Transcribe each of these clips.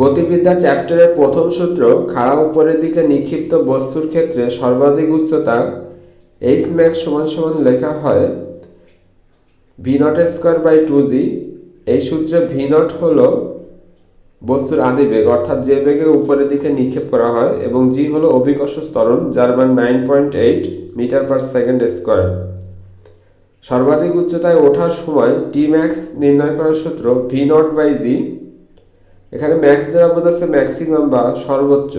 গতিবিদ্যা চ্যাপ্টারের প্রথম সূত্র খাড়া উপরের দিকে নিক্ষিপ্ত বস্তুর ক্ষেত্রে সর্বাধিক উচ্চতা এইচ ম্যাক্স সমান সমান লেখা হয় v naught square by two g এই সূত্রে ভি নট হল বস্তুর আদি বেগ, অর্থাৎ যে বেগে উপরের দিকে নিক্ষেপ করা হয়, এবং জি হলো অভিকর্ষ ত্বরণ, যার মান nine point eight metre per second square সর্বাধিক উচ্চতায় ওঠার সময় টি ম্যাক্স নির্ণয় করার সূত্র ভি নট বাই জি এখানে ম্যাক্স দ্বারা বোঝাচ্ছে ম্যাক্সিমাম বা সর্বোচ্চ।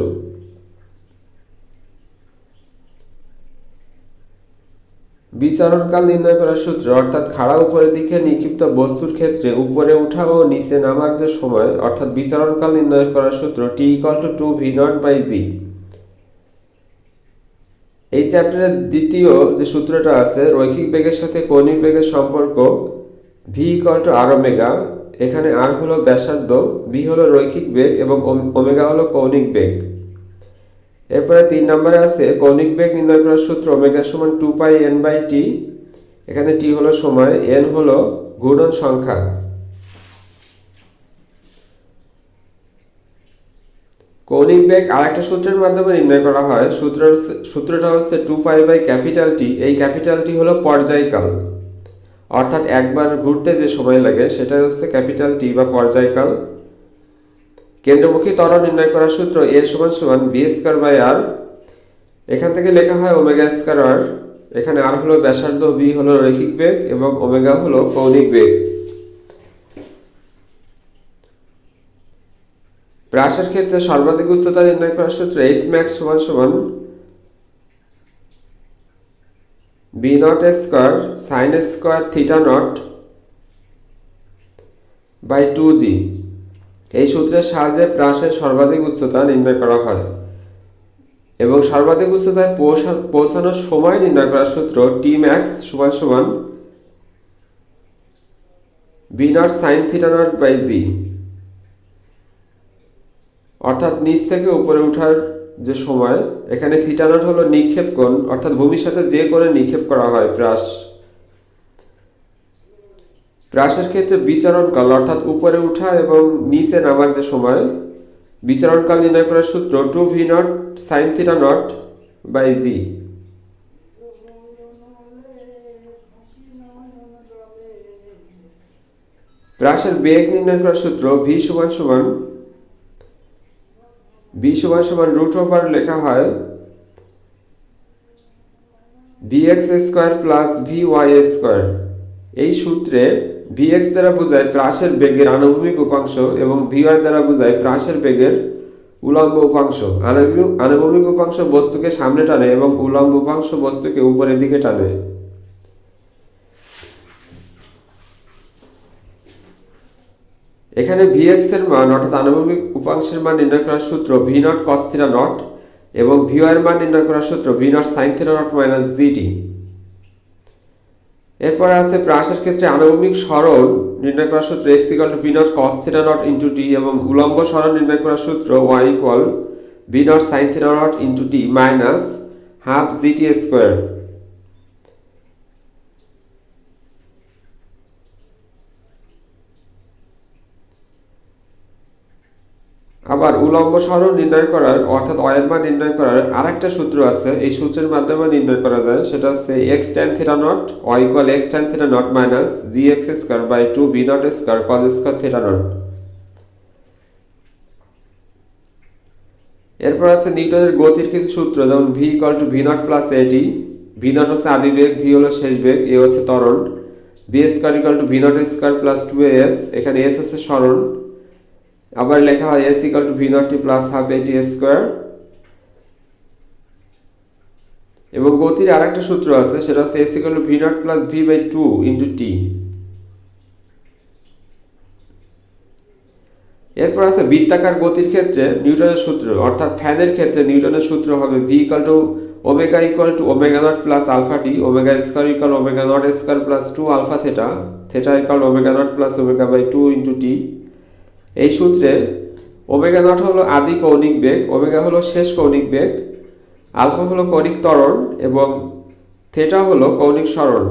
বিচরণকাল নির্ণয় করার সূত্র, অর্থাৎ খাড়া উপরের দিকে নিক্ষিপ্ত বস্তুর ক্ষেত্রে উপরে ওঠা ও নিচে নামার যে সময়, অর্থাৎ বিচরণকাল নির্ণয় করার সূত্র t equal to two v naught by g এই চ্যাপ্টারের দ্বিতীয় যে সূত্রটা আছে, রৈখিক বেগের সাথে কৌণিক বেগের সম্পর্ক v equal to r omega এখানে আর হলো ব্যাসার্ধ বি হলো রৈখিক বেগ এবং ওম- ওমেগা হলো কৌণিক বেগ। এরপরে তিন নম্বরে আছে কৌণিক বেগ নির্ণয় করার সূত্র ওমেগা সমান two pi n by t এখানে টি হলো সময় এন হলো ঘূর্ণন সংখ্যা। কৌণিক বেগ আরেকটা সূত্রের মাধ্যমে নির্ণয় করা হয়। সূত্র সূত্রটা হচ্ছে two pi by capital t এই ক্যাপিটাল টি হলো পর্যায়কাল। অর্থাৎ একবার ঘুরতে যে সময় লাগে সেটা হচ্ছে ক্যাপিটাল টি বা পর্যায়কাল। কেন্দ্রমুখী ত্বরণ নির্ণয় করার সূত্র এ সমান সমান বি স্কোয়ার বাই আর। এখান থেকে লেখা হয় ওমেগা স্কোয়ার আর। এখানে আর হলো ব্যাসার্ধ বি হলো রৈখিক বেগ এবং ওমেগা হলো কৌণিক বেগ। ব্রাশের ক্ষেত্রে সর্বাধিক উচ্চতা নির্ণয় করার সূত্র এইচ ম্যাক্স সমান সমান v naught square sine square theta naught by two g এই সূত্রের সাহায্যে প্রাসের সর্বাধিক উচ্চতা নির্ণয় করা হয় এবং সর্বাধিক উচ্চতায় পৌঁছা- পৌঁছানোর সময় নির্ণয় করার সূত্র টি ম্যাক্স সমান সমান v naught sine theta naught by g অর্থাৎ নিচ থেকে উপরে ওঠার যে সময় এখানে থিটা নট হলো নিক্ষেপ কোণ, অর্থাৎ ভূমির সাথে যে কোণে নিক্ষেপ করা হয় প্রাস প্রাসের ক্ষেত্রে বিচরণকাল, অর্থাৎ উপরে ওঠা এবং নিচে নামার যে সময়, বিচরণকাল নির্ণয় করার সূত্র two v naught sine theta naught by g প্রাসের বেগ নির্ণয় করার সূত্র ভি সমান সমান বি সমান সমান রুট ওভার লেখা হয় v x square plus v y square এই সূত্রে ভি এক্স দ্বারা বোঝায় প্রাসের বেগের আনুভূমিক উপাংশ এবং ভি ওয়াই দ্বারা বোঝায় প্রাসের বেগের উলম্ব উপাংশ। আনুভূমিক উপাংশ বস্তুকে সামনে টানে এবং উলম্ব উপাংশ বস্তুকে উপরের দিকে টানে। এখানে ভিএক্স এর মান অর্থাৎ আনুভূমিক উপাংশের মান নির্ণয় করার সূত্র v naught cos theta naught এবং ভি এর মান নির্ণয় করার সূত্র v naught sine theta naught minus gt এরপরে আছে প্রাসের ক্ষেত্রে আনুভূমিক সরণ নির্ণয় করার সূত্র x equal to v naught cos theta naught into t এবং উলম্ব সরণ নির্ণয় করার সূত্র y equal v naught sine theta naught into t minus half gt square আবার উলম্ব সরণ নির্ণয় করার, অর্থাৎ অয়ের মান নির্ণয় করার আরেকটা সূত্র আছে। এই সূত্রের মাধ্যমে নির্ণয় করা যায়, সেটা হচ্ছে x tan theta naught y equal x tan theta naught minus g x square by two v naught square cos square theta naught এরপর আছে নিউটনের গতির কিছু সূত্র, যেমন v equal to v naught plus at v naught হচ্ছে আদি বেগ V হলো শেষ বেগ এ হচ্ছে ত্বরণ v square equal to v naught square plus two s এখানে এস হচ্ছে সরণ আবার লেখা হয় s equal to v naught t plus half at square এবং গতির আরেকটা সূত্র আছে, সেটা হচ্ছে s equal to v naught plus v by two into t এরপর আছে বৃত্তাকার গতির ক্ষেত্রে নিউটনের সূত্র, অর্থাৎ ফ্যানের ক্ষেত্রে নিউটনের সূত্র হবে v equal to omega equal to omega naught plus alpha t omega square equal omega naught square plus two alpha theta theta equal omega naught plus omega by two into t এই সূত্রে omega not হলো আদি কৌণিক বেগ, omega হলো শেষ কৌণিক বেগ, alpha হলো কৌণিক তরল এবং থেটা হলো কৌণিক সরণ